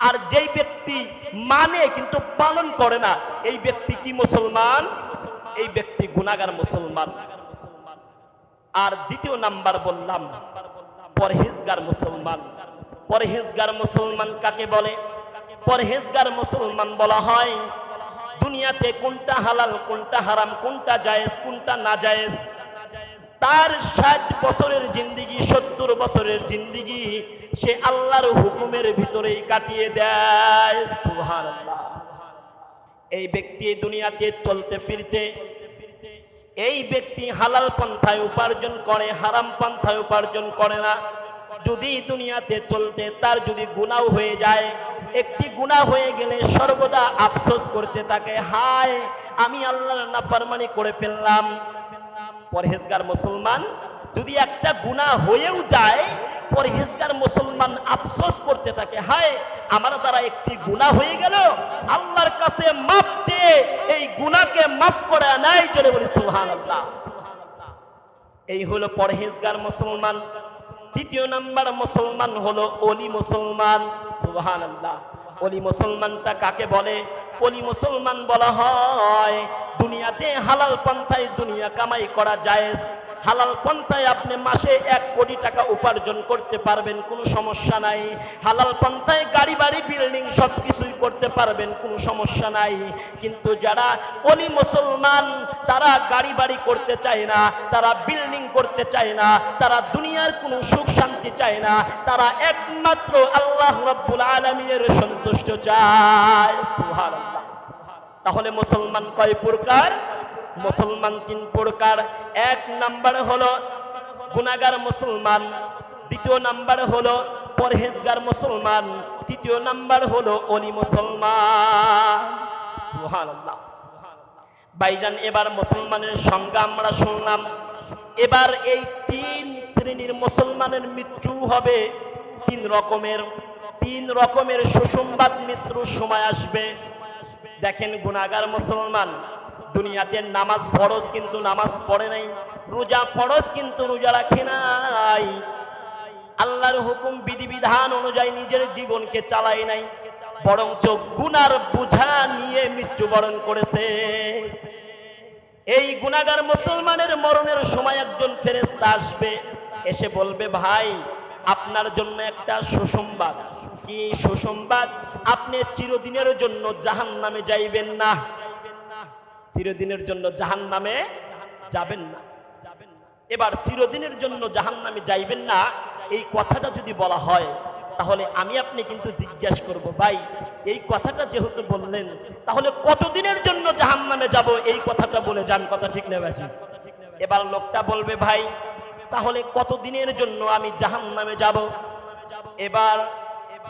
আর যেই ব্যক্তি মানে কিন্তু পালন করে না, এই ব্যক্তি কি মুসলমান? এই ব্যক্তি গুনাগার মুসলমান। আর দ্বিতীয় নাম্বার বললাম, পরহেজগার মুসলমান। পরহেজগার মুসলমান কাকে বলে? পরহেজগার মুসলমান বলা হয়, দুনিয়াতে কোনটা হালাল, কোনটা হারাম, কোনটা জায়েজ, কোনটা না জায়েজ তার ষাট বছরের জিন্দিগি, সত্তর বছরের জিন্দিগি সে আল্লাহর হুকুমের ভিতরেই কাটিয়ে দেয়। সুবহানাল্লাহ। এই ব্যক্তি দুনিয়াতে চলতে ফিরতে, এই ব্যক্তি হালাল পন্থায় উপার্জন করে, হারাম পন্থায় উপার্জন করে না। যদি দুনিয়াতে চলতে, তার যদি গুনাহ হয়ে যায়, একটি গুনাহ হয়ে গেলে সর্বদা আফসোস করতে থাকে, হায়, আমি আল্লাহর নাফরমানি করে ফেললাম। পরহেজগার মুসলমান। যদি একটা গুনাহ হয়েও যায়, পরহেজগার মুসলমান আফসোস করতে থাকে, হায়, আমার দ্বারা একটি গুনাহ হয়ে গেল? আল্লাহর কাছে মাপ চেয়ে এই গুণাকে মাফ করে নাই, জোরে বলি সুবহানাল্লাহ। এই হলো পরহেজগার মুসলমান। দ্বিতীয় নাম্বার মুসলমান হলো অলি মুসলমান। সুবহানাল্লাহ। অলি মুসলমানটা কাকে বলে? অলি মুসলমান বলা হয় দুনিয়াতে হালাল পন্থায় দুনিয়া কামাই করা জায়েজ। হালাল পন্থায় আপনি মাসে এক কোটি টাকা উপার্জন করতে পারবেন, কোনো সমস্যা নাই। হালাল পন্থায় গাড়ি, বাড়ি, বিল্ডিং সব কিছুই করতে পারবেন, কোনো সমস্যা নাই। কিন্তু যারা অলি মুসলমান, তারা গাড়ি, বাড়ি করতে চায় না, তারা বিল্ডিং করতে চায় না, তারা দুনিয়ার কোনো সুখ শান্তি চায় না, তারা একমাত্র আল্লাহ রব্বুল আলমীর সন্তুষ্ট চায়। সুবহানাল্লাহ। তাহলে মুসলমান কয় প্রকার? মুসলমান তিন প্রকার। এক নাম্বার হলো গুনাগার মুসলমান, দ্বিতীয় নাম্বার হলো পরহেজগার মুসলমান, তৃতীয় নাম্বার হলো অলি মুসলমান। ভাইজান, এবার মুসলমানের সংজ্ঞা আমরা শুনলাম। এবার এই তিন শ্রেণির মুসলমানের মৃত্যু হবে তিন রকমের। তিন রকমের সুসংবাদ মৃত্যুর সময় আসবে। দেখেন গুনাগার মুসলমান, দুনিয়াতে নামাজ ফরজ কিন্তু নামাজ পড়ে নাই, রোজা ফরজ কিন্তু রোজা রাখে নাই। আল্লাহর হুকুম, বিধিবিধান অনুযায়ী নিজের জীবনকে চালায় নাই, বরঞ্চ গুনার বোঝা নিয়ে মৃত্যুবরণ করেছে। এই গুনাগার মুসলমানের মরণের সময় একজন ফেরেস্তা আসবে, এসে বলবে, ভাই, আপনার জন্য একটা সুসংবাদ। কি সুসংবাদ? আপনি চিরদিনের জন্য জাহান নামে যাইবেন না। চিরদিনের জন্য জাহান নামে যাবেন না। এবার চিরদিনের জন্য জাহান নামে যাইবেন না, এই কথাটা যদি বলা হয়, তাহলে আমি আপনি কিন্তু জিজ্ঞাসা করব, ভাই, এই কথাটা যেহেতু বললেন, তাহলে কতদিনের জন্য জাহান নামে যাব? এই কথাটা বলে যান, কথা ঠিক নেবে এবার লোকটা বলবে, ভাই, তাহলে কতদিনের জন্য আমি জাহান নামে যাব? এবার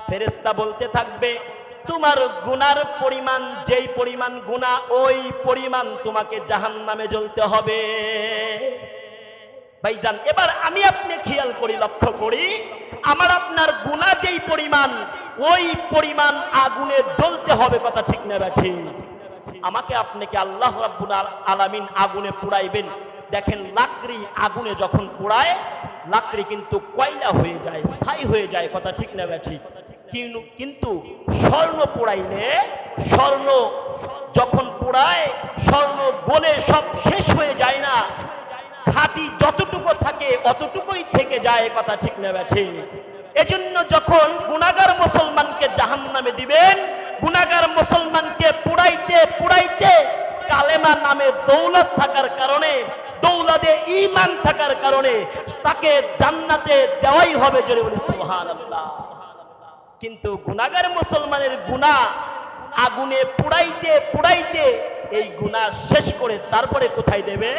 ফেরেস্তা বলতে থাকবে, তোমার গুনার পরিমাণ, যেই পরিমাণ গুণা ওই পরিমাণ তোমাকে জাহান নামে জ্বলতে হবে। ভাইজান, এবার আমি আপনি খেয়াল করি, লক্ষ্য করি, আমার আপনার গুণা যেই পরিমাণ, ওই পরিমাণ আগুনে জ্বলতে হবে কথা ঠিক না ঠিক? আমাকে আপনাকে আল্লাহ রাব্বুল আলামিন আগুনে পুড়াইবেন? দেখেন, লাকড়ি আগুনে যখন পোড়ায়, লাকড়ি কিন্তু কয়লা হয়ে যায়, ছাই হয়ে যায়, কথা ঠিক না ঠিক? কিন্তু- স্বর্ণ পোড়াইলে স্বর্ণ যখন পোড়ায়, স্বর্ণ গলে সব শেষ হয়ে যায় না। খাঁটি যতটুকু থাকে, অতটুকুই থেকে যায় কথা ঠিক নেবে ঠিক এজন্য যখন গুনাগার মুসলমানকে জাহান নামে দিবেন গুনাগার মুসলমানকে পুড়াইতে পুড়াইতে কালেমা নামে দৌলত থাকার কারণে, দৌলতে ইমান থাকার কারণে তাকে জান্নাতে দেওয়াই হবে জোরে বলি, সুবহানাল্লাহ। কিন্তু গুনাগার মুসলমানের গুণা আগুনে পুড়াইতে পুড়াইতে এই গুণা শেষ করে তারপরে কোথায় দেবে?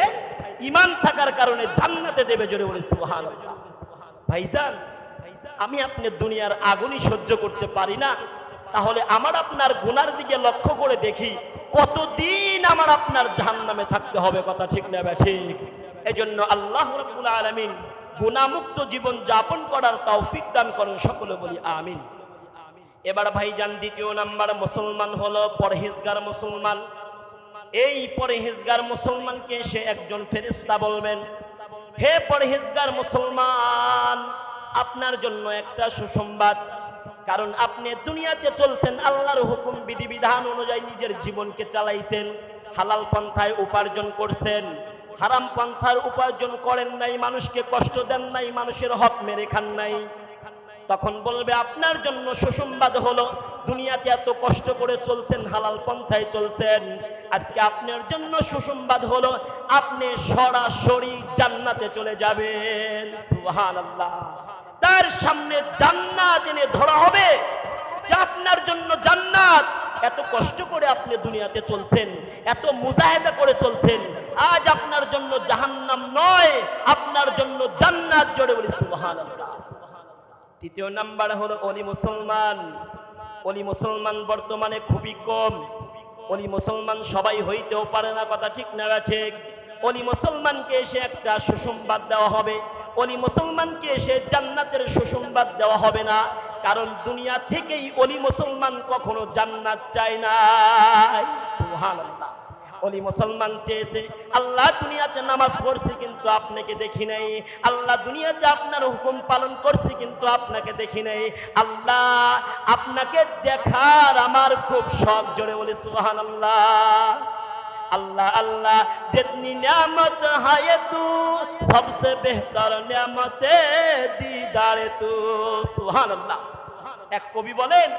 ইমান থাকার কারণে জান্নাতে দেবে জোরে বলে সুহান ভাইজান, আমি আপনি দুনিয়ার আগুনই সহ্য করতে পারি না। তাহলে আমার আপনার গুনার দিকে লক্ষ্য করে দেখি, কতদিন আমার আপনার জাহান্নামে থাকতে হবে কথা ঠিক না বে ঠিক? এজন্য আল্লাহ রাব্বুল আলামিন গুনামুক্ত জীবন যাপন করার তৌফিক দান করেন, সকলে বলি আমিন। এবার ভাইজান দ্বিতীয় নাম্বার মুসলমান হলো পরহেজগার মুসলমান। এই পরহেজগার মুসলমানকে সে একজন ফেরেস্তা বলবেন, হে পরহেজগার মুসলমান, আপনার জন্য একটা সুসংবাদ। কারণ আপনি দুনিয়াতে চলছেন, আল্লাহর হুকুম, বিধিবিধান অনুযায়ী নিজের জীবনকে চালাইছেন, হালাল পন্থায় উপার্জন করছেন। হারাম পন্থার উপার্জন করেন নাই, মানুষকে কষ্ট দেন নাই, মানুষের হক মেরে খান নাই। তখন বলবে, আপনার জন্য সুসংবাদ হলো, দুনিয়াতে এত কষ্ট করে চলছেন, হালাল পন্থায় চলছেন। আজকে আপনার জন্য সুসংবাদ হলো, আপনি সরাসরি জান্নাতে চলে যাবেন। সুবহানাল্লাহ। তার সামনে জান্নাত এনে ধরা হবে যে আপনার জন্য জান্নাত। এত কষ্ট করে আপনি দুনিয়াতে চলছেন, এত মুজাহেদা করে চলছেন, আজ আপনার জন্য জাহান্নাম নয়, আপনার জন্য জান্নাত জোরে বলি, সুবহানাল্লাহ। তৃতীয় নাম্বার হলো অলি মুসলমান। অলি মুসলমান বর্তমানে খুবই কম। অলি মুসলমান সবাই হইতেও পারে না, কথা ঠিক না ঠিক? অলি মুসলমানকে এসে একটা সুসংবাদ দেওয়া হবে। অলি মুসলমানকে এসে জান্নাতের সুসংবাদ দেওয়া হবে না। কারণ দুনিয়া থেকেই অলি মুসলমান কখনো জান্নাত চায় না সুবহানাল্লাহ। অলি মুসলমান চেয়েছে আল্লাহ দুনিয়াতে নামাজ পড়ছি কিন্তু আপনাকে দেখি নাই আল্লাহ দুনিয়াতে আপনার হুকুম পালন করছি কিন্তু আপনাকে দেখি নাই আল্লাহ আপনাকে দেখার আমার খুব শখ জোরে বলি সুহান আল্লাহ अल्लाह अल्लाह जितनी नियामत है तू सबसे बेहतर नियामत दीदार तू सुहान আল্লাহ এক কবি বলেন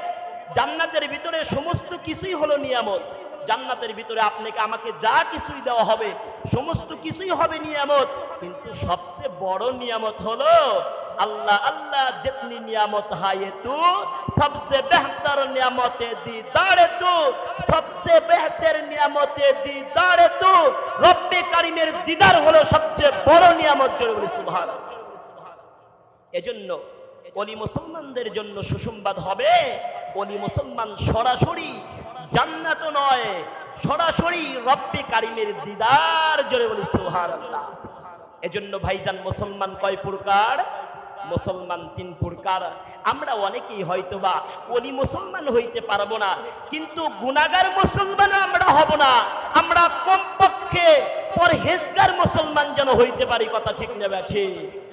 জান্নাতের ভিতরে সমস্ত কিছুই হলো নিয়ামত জান্নাতের ভিতরে আপনাকে, আমাকে যা কিছুই দেওয়া হবে, সমস্ত কিছুই হবে নিয়ামত। কিন্তু সবচেয়ে বড় নিয়ামত হলো আল্লাহ আল্লাহ যেতনি নিয়ামত হায়ে তু, সবচেয়ে বেহতর নিয়ামতে দি দাঁড়ে তু, সবচেয়ে বেহতের নিয়ামতে দি দাঁড়ে তু। রব্বে কারিমের দিদার হলো সবচেয়ে বড় নিয়ামত জরুরি সুভার এজন্য অলি মুসলমানদের জন্য সুসংবাদ হবে। অলি মুসলমান সরাসরি জান্নাত নয়, সরাসরি রব্বে কারিমের দিদার, জোরে বলি সুবহানাল্লাহ। এজন্য ভাইজান, মুসলমান কয় প্রকার? মুসলমান তিন প্রকার। আমরা অনেকেই হয়তোবা অলি মুসলমান হইতে পারব না, কিন্তু গুনাগার মুসলমান আমরা হব না। আমরা কমপক্ষে পরহেজগার মুসলমান যেন হইতে পারি, কথা ঠিক নেবে ঠিক